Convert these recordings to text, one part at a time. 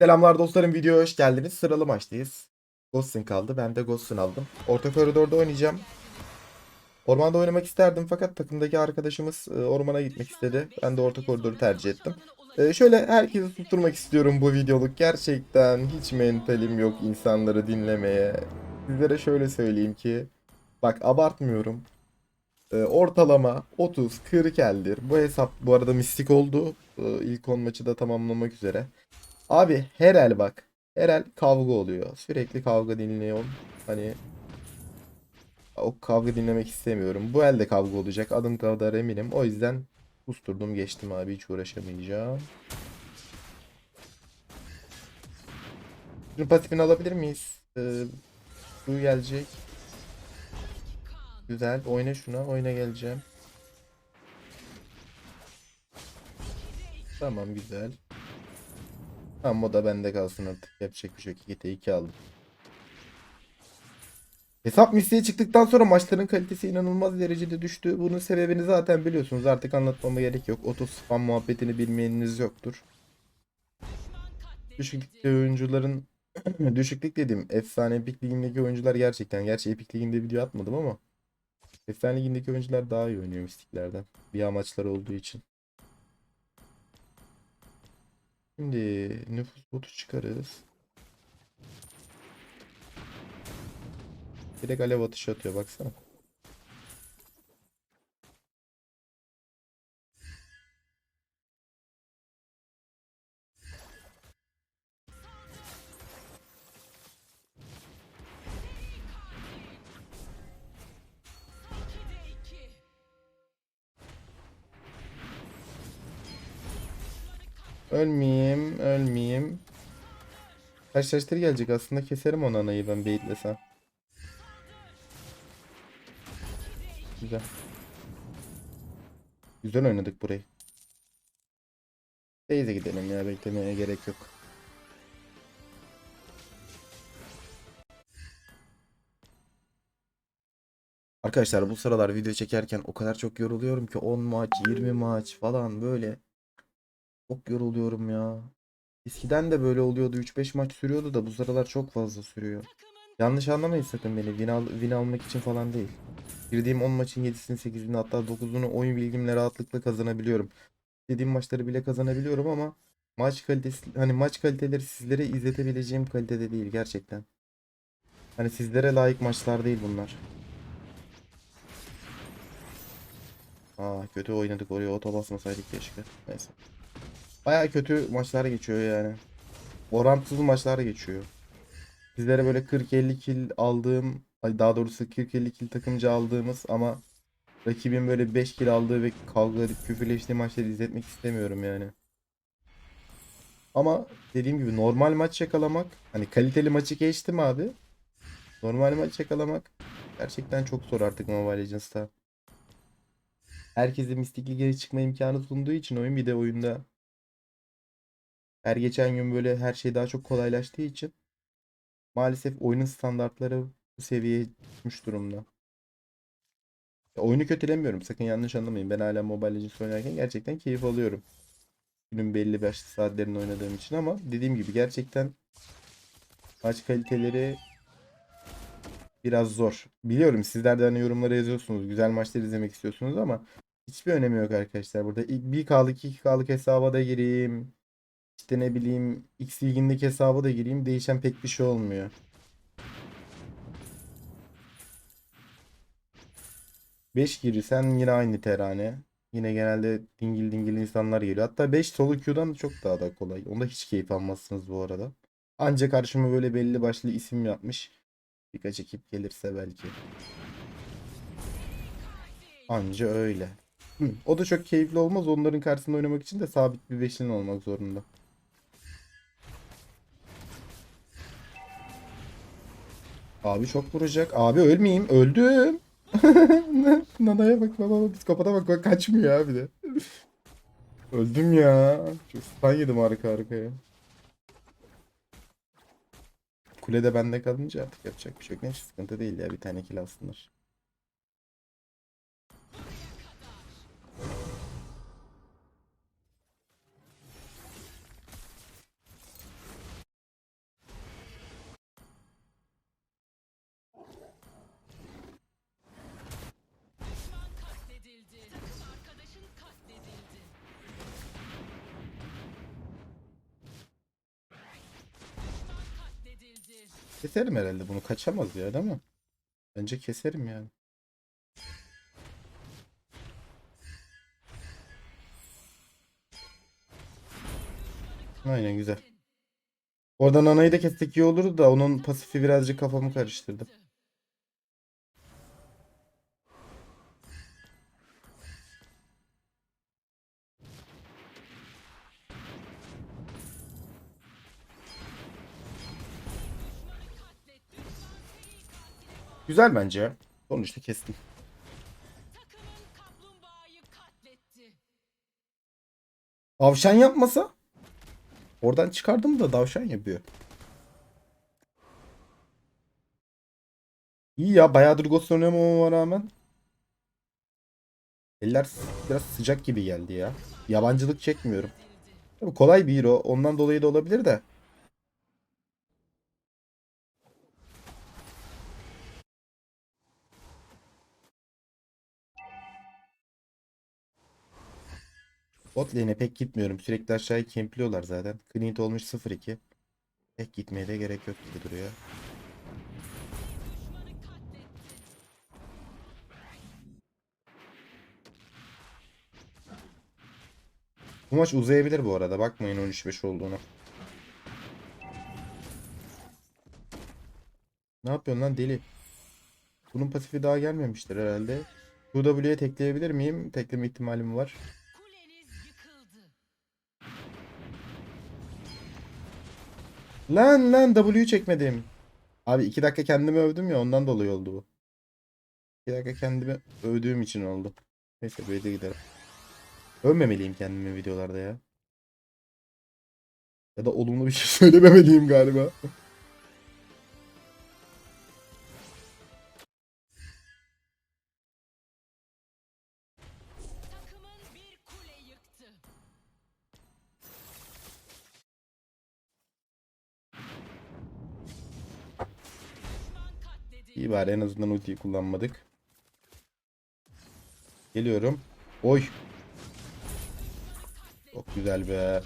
Selamlar dostlarım videoya hoş geldiniz. Sıralı maçtayız. Ghost'un kaldı. Ben de Ghost'un aldım. Orta koridorda oynayacağım. Ormanda oynamak isterdim fakat takımdaki arkadaşımız e, ormana gitmek istedi. Ben de orta koridoru tercih ettim. E, şöyle herkesi tutturmak istiyorum bu videoluk. Gerçekten hiç mentalim yok insanları dinlemeye. Sizlere şöyle söyleyeyim ki bak abartmıyorum. E, ortalama 30-40 eldir. Bu hesap bu arada mistik oldu. İlk 10 maçı da tamamlamak üzere. Abi her el bak. Her el kavga oluyor. Sürekli kavga dinliyorum. Hani o kavga dinlemek istemiyorum. Bu elde kavga olacak. Adım kadar eminim. O yüzden susturdum geçtim abi. Hiç uğraşamayacağım. Şunun alabilir miyiz? Ee, bu gelecek. Güzel. Oyna şuna. Oyna geleceğim. Tamam güzel. Tamam da bende kalsın artık. Yapacak bir şey yok. 2'te 2 aldım. Hesap misliğe çıktıktan sonra maçların kalitesi inanılmaz derecede düştü. Bunun sebebini zaten biliyorsunuz. Artık anlatmama gerek yok. Oto spam muhabbetini bilmeyeniniz yoktur. Düşüklükte oyuncuların düşüklük dedim. Efsane Epic Ligi'ndeki oyuncular gerçekten. Gerçi Epic Ligi'nde video atmadım ama Efsane Ligi'ndeki oyuncular daha iyi oynuyor mistiklerden. Bir amaçları olduğu için. Şimdi nüfus botu çıkarız. Direkt alev atışı atıyor baksana. Karşılaştır gelecek aslında keserim onu anayı ben beyitlesem. Güzel. Güzel oynadık burayı. Teyze gidelim ya beklemeye gerek yok. Arkadaşlar bu sıralar video çekerken o kadar çok yoruluyorum ki 10 maç, 20 maç falan böyle. Çok yoruluyorum ya. Eskiden de böyle oluyordu. 3-5 maç sürüyordu da bu sıralar çok fazla sürüyor. Yanlış anlamayın sakın beni. Win, al, win almak için falan değil. Girdiğim 10 maçın 7'sini 8'ini hatta 9'unu oyun bilgimle rahatlıkla kazanabiliyorum. Dediğim maçları bile kazanabiliyorum ama maç kalitesi hani maç kaliteleri sizlere izletebileceğim kalitede değil gerçekten. Hani sizlere layık maçlar değil bunlar. Aa kötü oynadık oraya oto basmasaydık keşke. Neyse. Baya kötü maçlar geçiyor yani. Orantısız maçlar geçiyor. Sizlere böyle 40-50 kill aldığım, daha doğrusu 40-50 kill takımcı aldığımız ama rakibin böyle 5 kill aldığı ve kavga edip küfürleştiği maçları izletmek istemiyorum yani. Ama dediğim gibi normal maç yakalamak, hani kaliteli maçı geçtim abi. Normal maç yakalamak gerçekten çok zor artık Mobile Legends'ta. Herkese Mystic League'e çıkma imkanı sunduğu için oyun bir de oyunda her geçen gün böyle her şey daha çok kolaylaştığı için maalesef oyunun standartları bu seviyeye çıkmış durumda. Ya oyunu kötülemiyorum. Sakın yanlış anlamayın. Ben hala Mobile Legends oynarken gerçekten keyif alıyorum. Günün belli başlı saatlerini oynadığım için ama dediğim gibi gerçekten maç kaliteleri biraz zor. Biliyorum sizler de hani yorumlara yazıyorsunuz. Güzel maçlar izlemek istiyorsunuz ama hiçbir önemi yok arkadaşlar. Burada ilk 1K'lık 2K'lık hesaba da gireyim. İşte ne bileyim X ligindeki hesaba da gireyim. Değişen pek bir şey olmuyor. 5 girirsen yine aynı terane. Yine genelde dingil dingil insanlar geliyor. Hatta 5 solo queue'dan çok daha da kolay. Onda hiç keyif almazsınız bu arada. Ancak karşıma böyle belli başlı isim yapmış. Birkaç ekip gelirse belki. Anca öyle. Hı, O da çok keyifli olmaz. Onların karşısında oynamak için de sabit bir beşlin olmak zorunda. Abi çok vuracak. Abi ölmeyeyim. Öldüm. Nana'ya bak baba. Psikopata bak bak kaçmıyor abi de. Öldüm ya. Çok stun yedim arka arkaya. Kulede bende kalınca artık yapacak bir şey yok. Neyse sıkıntı değil ya. Bir tane kill alsınlar. Keserim herhalde bunu. Kaçamaz ya değil mi? Bence keserim yani. Aynen güzel. Oradan anayı da kessek iyi olurdu da onun pasifi birazcık kafamı karıştırdı. Güzel bence. Sonuçta kestim. Davşan yapmasa? Oradan çıkardım da davşan yapıyor. İyi ya bayağıdır Ghost oynamama rağmen. Eller biraz sıcak gibi geldi ya. Yabancılık çekmiyorum. Tabii kolay bir hero. Ondan dolayı da olabilir de. Bot lane'e pek gitmiyorum. Sürekli aşağıya kempliyorlar zaten. Clint olmuş 0-2. Pek gitmeye de gerek yok gibi duruyor. Bu maç uzayabilir bu arada. Bakmayın 13-5 olduğunu. Ne yapıyorsun lan deli? Bunun pasifi daha gelmemiştir herhalde. QW'ye tekleyebilir miyim? Tekleme ihtimalim var. Lan lan W çekmedim. Abi 2 dakika kendimi övdüm ya ondan dolayı oldu bu. 2 dakika kendimi övdüğüm için oldu. Neyse böyle de gidelim. Övmemeliyim kendimi videolarda ya. Ya da olumlu bir şey söylememeliyim galiba. İyi bari en azından ultiyi kullanmadık. Geliyorum. Oy. Çok güzel be.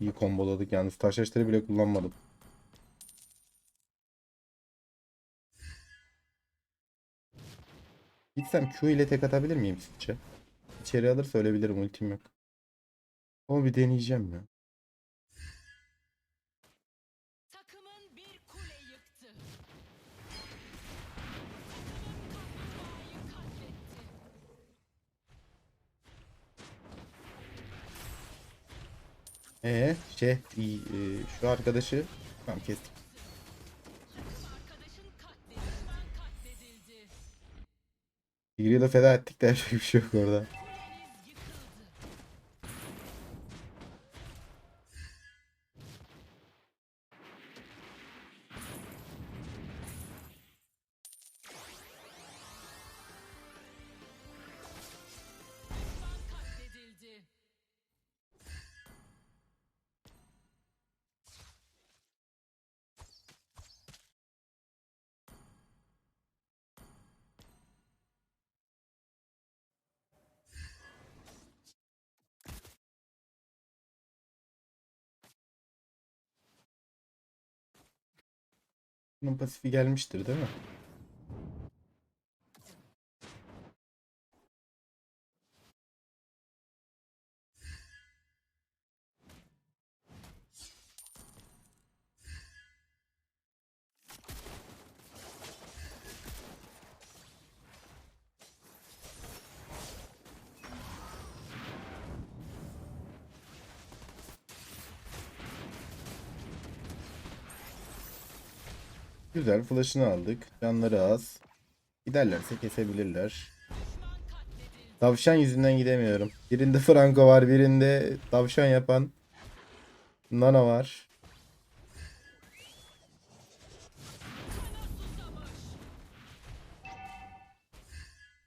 İyi komboladık yalnız. Taş eşleri bile kullanmadım. Gitsem Q ile tek atabilir miyim sizce? İçeri alırsa ölebilirim ultim yok. Ama bir deneyeceğim ya. Ee, şey iyi, e, şu arkadaşı tamam kestik. Tigre'yi de feda ettik de yapacak bir şey yok orada. Bunun pasifi gelmiştir değil mi? Güzel flash'ını aldık. Canları az. Giderlerse kesebilirler. Tavşan yüzünden gidemiyorum. Birinde Franco var, birinde tavşan yapan Nana var.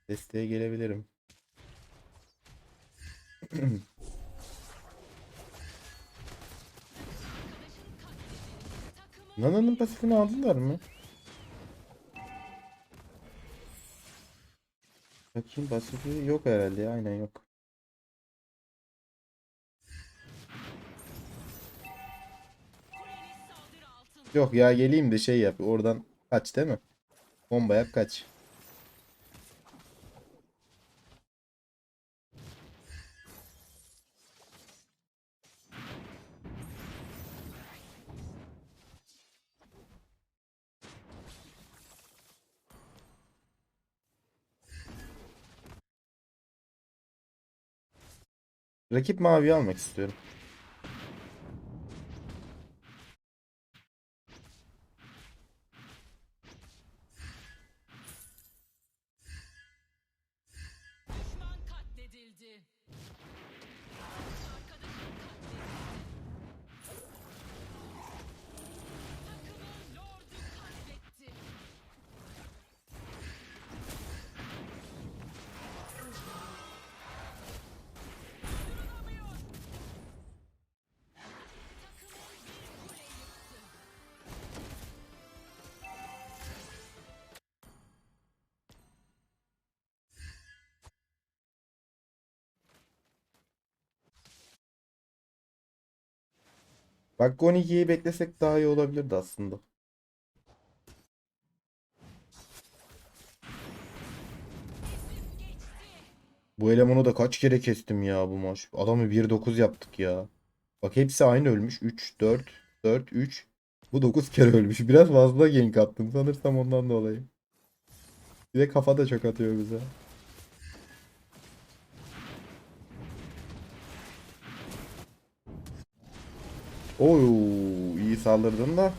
Desteğe gelebilirim. Nana'nın pasifini aldılar mı? Bakayım pasifi yok herhalde ya. Aynen yok. Yok ya geleyim de şey yap. Oradan kaç değil mi? Bomba yap kaç. Rakip mavi almak istiyorum. Bak 12'yi beklesek daha iyi olabilirdi aslında. Bu elemanı da kaç kere kestim ya bu maç. Adamı 1-9 yaptık ya. Bak hepsi aynı ölmüş. 3, 4, 4, 3. Bu 9 kere ölmüş. Biraz fazla gank attım sanırsam ondan dolayı. Bir de kafa da çok atıyor bize. Oo iyi saldırdın da.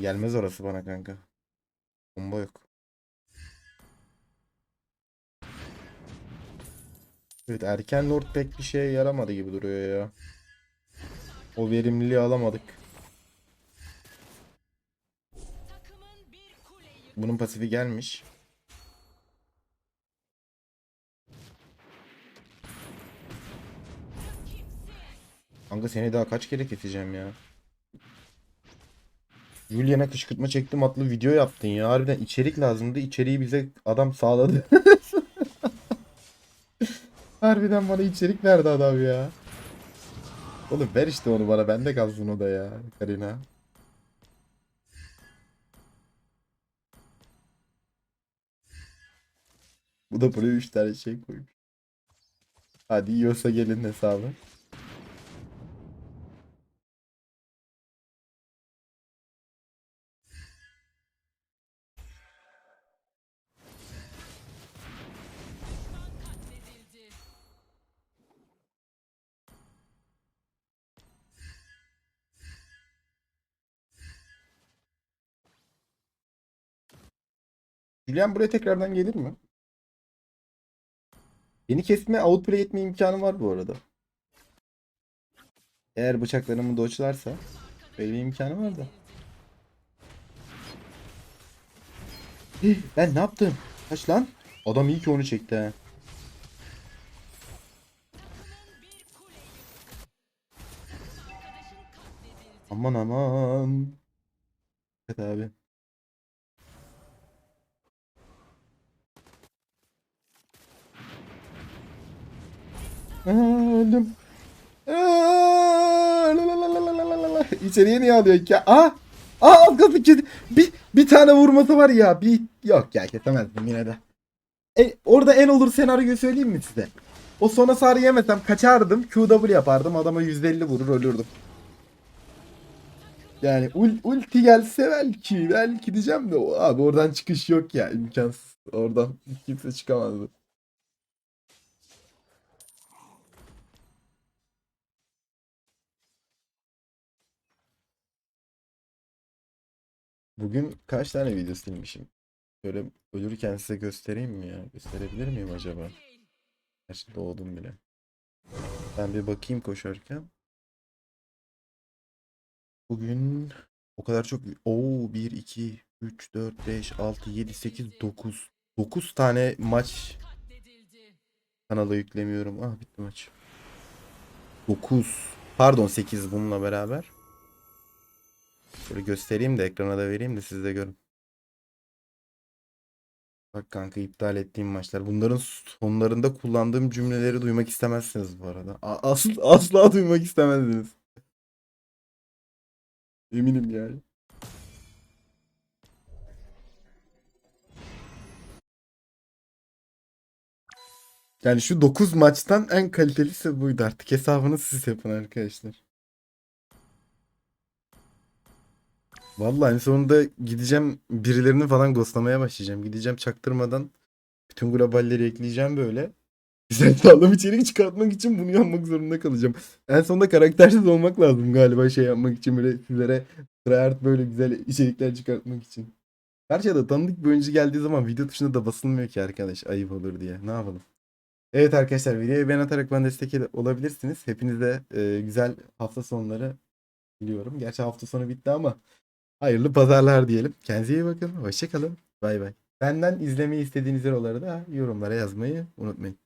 Gelmez orası bana kanka. Bomba yok. Evet erken lord pek bir şeye yaramadı gibi duruyor ya. O verimliliği alamadık. Bunun pasifi gelmiş. Kanka seni daha kaç kere keseceğim ya. Julian'a kışkırtma çektim adlı video yaptın ya. Harbiden içerik lazımdı. İçeriği bize adam sağladı. Harbiden bana içerik verdi adam ya. Oğlum ver işte onu bana. Bende kalsın o da ya. Karina. Bu da buraya 3 tane şey koymuş. Hadi yiyorsa gelin hesabı. Julian buraya tekrardan gelir mi? Beni kesme, outplay etme imkanı var bu arada. Eğer bıçaklarımı dodge'larsa böyle bir imkanı var da. Hih, Ben ne yaptım? Kaç lan? Adam iyi ki onu çekti katledildi. Aman aman. Evet abi. Öldüm. İçeriye niye alıyor ki? Aa! Aa alt kapı kedi. Bir, bir tane vurması var ya. Bir yok ya kesemezdim yine de. E, orada en olur senaryoyu söyleyeyim mi size? O sona sarı yemesem kaçardım. QW yapardım. Adama 150 vurur ölürdüm. Yani ul, ulti gelse belki belki diyeceğim de abi oradan çıkış yok ya imkansız. Oradan kimse çıkamazdı. Bugün kaç tane video silmişim? Böyle ölürken size göstereyim mi ya? Gösterebilir miyim acaba? Gerçi doğdum bile. Ben bir bakayım koşarken. Bugün o kadar çok... Oo 1, 2, 3, 4, 5, 6, 7, 8, 9. 9 tane maç kanala yüklemiyorum. Ah bitti maç. 9. Pardon 8 bununla beraber. Şöyle göstereyim de ekrana da vereyim de siz de görün. Bak kanka iptal ettiğim maçlar. Bunların sonlarında kullandığım cümleleri duymak istemezsiniz bu arada. A- Asıl asla duymak istemezsiniz. Eminim yani. Yani şu 9 maçtan en kalitelisi buydu artık. Hesabını siz yapın arkadaşlar. Vallahi en sonunda gideceğim birilerini falan ghostlamaya başlayacağım. Gideceğim çaktırmadan bütün globalleri ekleyeceğim böyle. Güzel sağlam içerik çıkartmak için bunu yapmak zorunda kalacağım. En sonunda karaktersiz olmak lazım galiba şey yapmak için böyle sizlere tryhard böyle güzel içerikler çıkartmak için. Her şeyde tanıdık bir oyuncu geldiği zaman video tuşuna da basılmıyor ki arkadaş ayıp olur diye. Ne yapalım? Evet arkadaşlar videoyu beğen atarak bana destek olabilirsiniz. Hepinize e, güzel hafta sonları diliyorum. Gerçi hafta sonu bitti ama hayırlı pazarlar diyelim. Kendinize iyi bakın. Hoşçakalın. Bay bay. Benden izlemeyi istediğiniz oraları da yorumlara yazmayı unutmayın.